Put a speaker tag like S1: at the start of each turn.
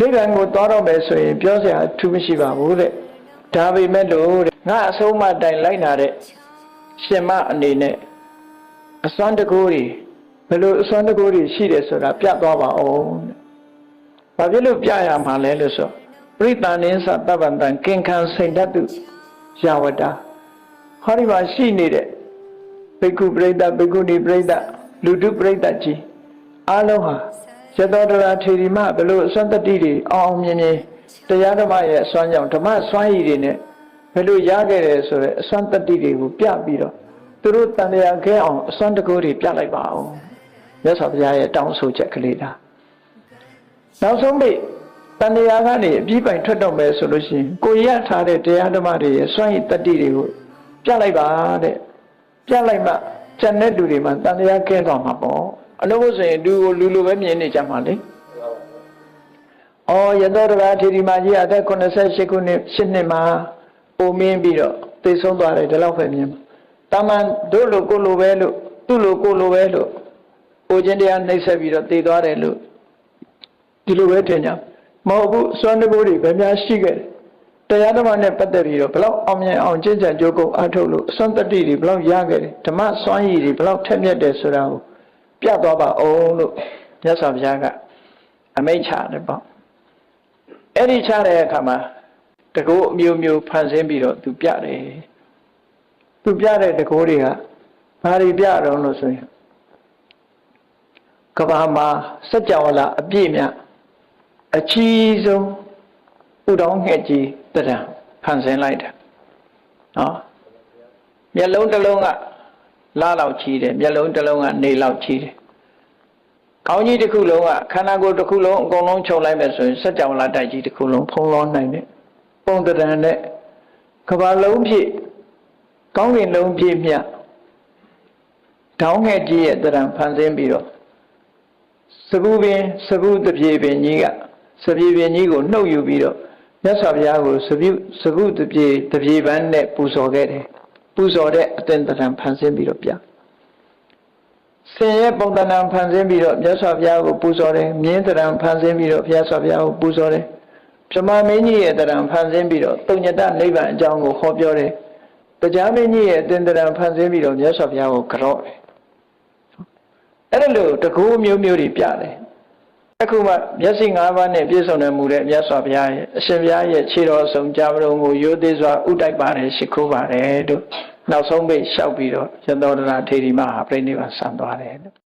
S1: နိဗ္ဗာန်ကိုသွားတော့မယ်ဆိုရင်ပြောစရာအထူးမရှိပါဘူးတဲ့ဒါပေမဲ့လို့တဲ့ငါအဆုံးအမတိုင်လိုက်နာတဲ့ရှင်မအနေနဲ့အစွမ်းတကူတွေဘယ်လိုအစွမ်းတကူတွေရှိတယ်ဆိုတာပြတ်သွားပါအောင်တဲ့ဘာဖြစ်လို့ပြရမှာလဲလို့ဆိုပရိသန္နိသတပ္ပံတံကင်ခံစိန်တတုယဝတာဟောဒီမှာရှိနေတဲ့ဘိက္ခုပရိသတ်ဘိက္ခုနီပရိသတ်လူတုပရိသတ်ကြီးအားလုံးဟာ ရသောတရာထေရီမဘယ်လိုအစွမ်းတတိတွေအောင်အောင်မြင်မြင်တရားဓမ္မရဲ့အစွမ်းကြောင့်ဓမ္မစွမ်းရည်တွေနဲ့ဘယ်လိုရခဲ့တယ်ဆိုတဲ့အစွမ်းတတိတွေကိုပြပြီးတော့သူတို့တန်တရားခဲအောင်အစွမ်းတကူတွေပြလိုက်ပါအောင်မြတ်စွာဘုရားရဲ့တောင်းဆိုချက်ကလေးဒါနောက်ဆုံးပိတန်တရားကနေအပြီးပိုင်ထွက်တော့မယ်ဆိုလို့ရှိရင်ကိုရထားတဲ့တရားဓမ္မတွေရဲ့စွမ်းရည်တတိတွေကိုပြလိုက်ပါတဲ့ပြလိုက်မှကျန်တဲ့လူတွေမှာတန်တရားကဲသွားမှာပေါ့ အလို့မို့ဆိုရင်လူကိုလူလိုပဲမြင်နေကြမှာလေ။အော်ရသောတရာထေရီမကြီးအသက်88ခုနှစ်8နှစ်မှာပုံမင်းပြီးတော့သိဆုံးသွားတယ်ဒီလောက်ပဲမြင်မှာ။တာမန်တို့လိုကိုလိုပဲလို့သူ့လိုကိုလိုပဲလို့ကိုချင်းတရားနှိပ်ဆက်ပြီးတော့သိသွားတယ်လို့ဒီလိုပဲထင်ကြမဟုတ်ဘူးစွမ်းတကူတွေဗများရှိခဲ့တယ်တရားဓမ္မနဲ့ပတ်သက်ပြီးတော့ဘလောက်အောင်မြင်အောင်ကျင့်ကြံကြိုးကုပ်အားထုတ်လို့အစွမ်းတတိတွေဘလောက်ရခဲ့တယ်ဓမ္မစွမ်းရည်တွေဘလောက်ထက်မြက်တယ်ဆိုတာကို ပြသွားပါအောင်လို့မြတ်စွာဘုရားကအမိန့်ချတယ်ပေါ့အဲ့ဒီချတဲ့အခါမှာတကူအမျိုးမျိုးဖန်ဆင်းပြီးတော့သူပြတယ်သူပြတဲ့တကူတွေကဘာတွေပြတော့လို့ဆိုရင်ကဘာမှာစัจ java လာအပြည့်မြတ်အချီးဆုံးဥတောင်းငှက်ကြီးတရံဖန်ဆင်းလိုက်တယ်နော်မျက်လုံးတစ်လုံးက လာလောက်ချီးတယ်မျက်လုံးတစ်လုံးကနေလောက်ချီးတယ်ခေါင်းကြီးတစ်ခုလုံးကခန္ဓာကိုယ်တစ်ခုလုံးအကုန်လုံးခြုံလိုက်မယ်ဆိုရင်စัจ java လာတိုက်ကြီးတစ်ခုလုံးဖုံးလွှမ်းနိုင်တယ်ပုံတရံနဲ့ကဘာလုံးဖြည့်ကောင်းကင်လုံးဖြည့်မြတ်တောင်းငှက်ကြီးရဲ့တရံဖန်ဆင်းပြီးတော့စကူပင်စကူတပြေပင်ကြီးကစပြေပင်ကြီးကိုနှုတ်ယူပြီးတော့မြတ်စွာဘုရားကိုစပြုစကုတပြေတပြေပန်းနဲ့ပူဇော်ခဲ့တယ် ပူဇော်တဲ့အသင်္တရံဖန်ဆင်းပြီးတော့ပြဆင်ရဲ့ပုံတဏံဖန်ဆင်းပြီးတော့မြတ်စွာဘုရားကိုပူဇော်တယ်မြင်းတရံဖန်ဆင်းပြီးတော့ဘုရားစွာဘုရားကိုပူဇော်တယ်ဗြဟ္မာမင်းကြီးရဲ့တရံဖန်ဆင်းပြီးတော့တုံညတနိဗ္ဗာန်အကြောင်းကိုဟောပြောတယ်တရားမင်းကြီးရဲ့အသင်္တရံဖန်ဆင်းပြီးတော့မြတ်စွာဘုရားကိုကြော့တယ်အဲ့ဒါလို့တကူမျိုးမျိုးတွေပြတယ် အခုမှမျက်စိ၅ပါးနဲ့ပြည့်စုံတယ်မူတဲ့မြတ်စွာဘုရားရဲ့အရှင်ဘုရားရဲ့ခြေတော်ဆုံးကြမတော်ကိုရိုသေးစွာဥတိုက်ပါတယ်ရှိခိုးပါတယ်တို့နောက်ဆုံးပိတ်လျှောက်ပြီးတော့ရသောဒရာထေရီမဟာပြိဋိဘံဆံသွားတယ်လို့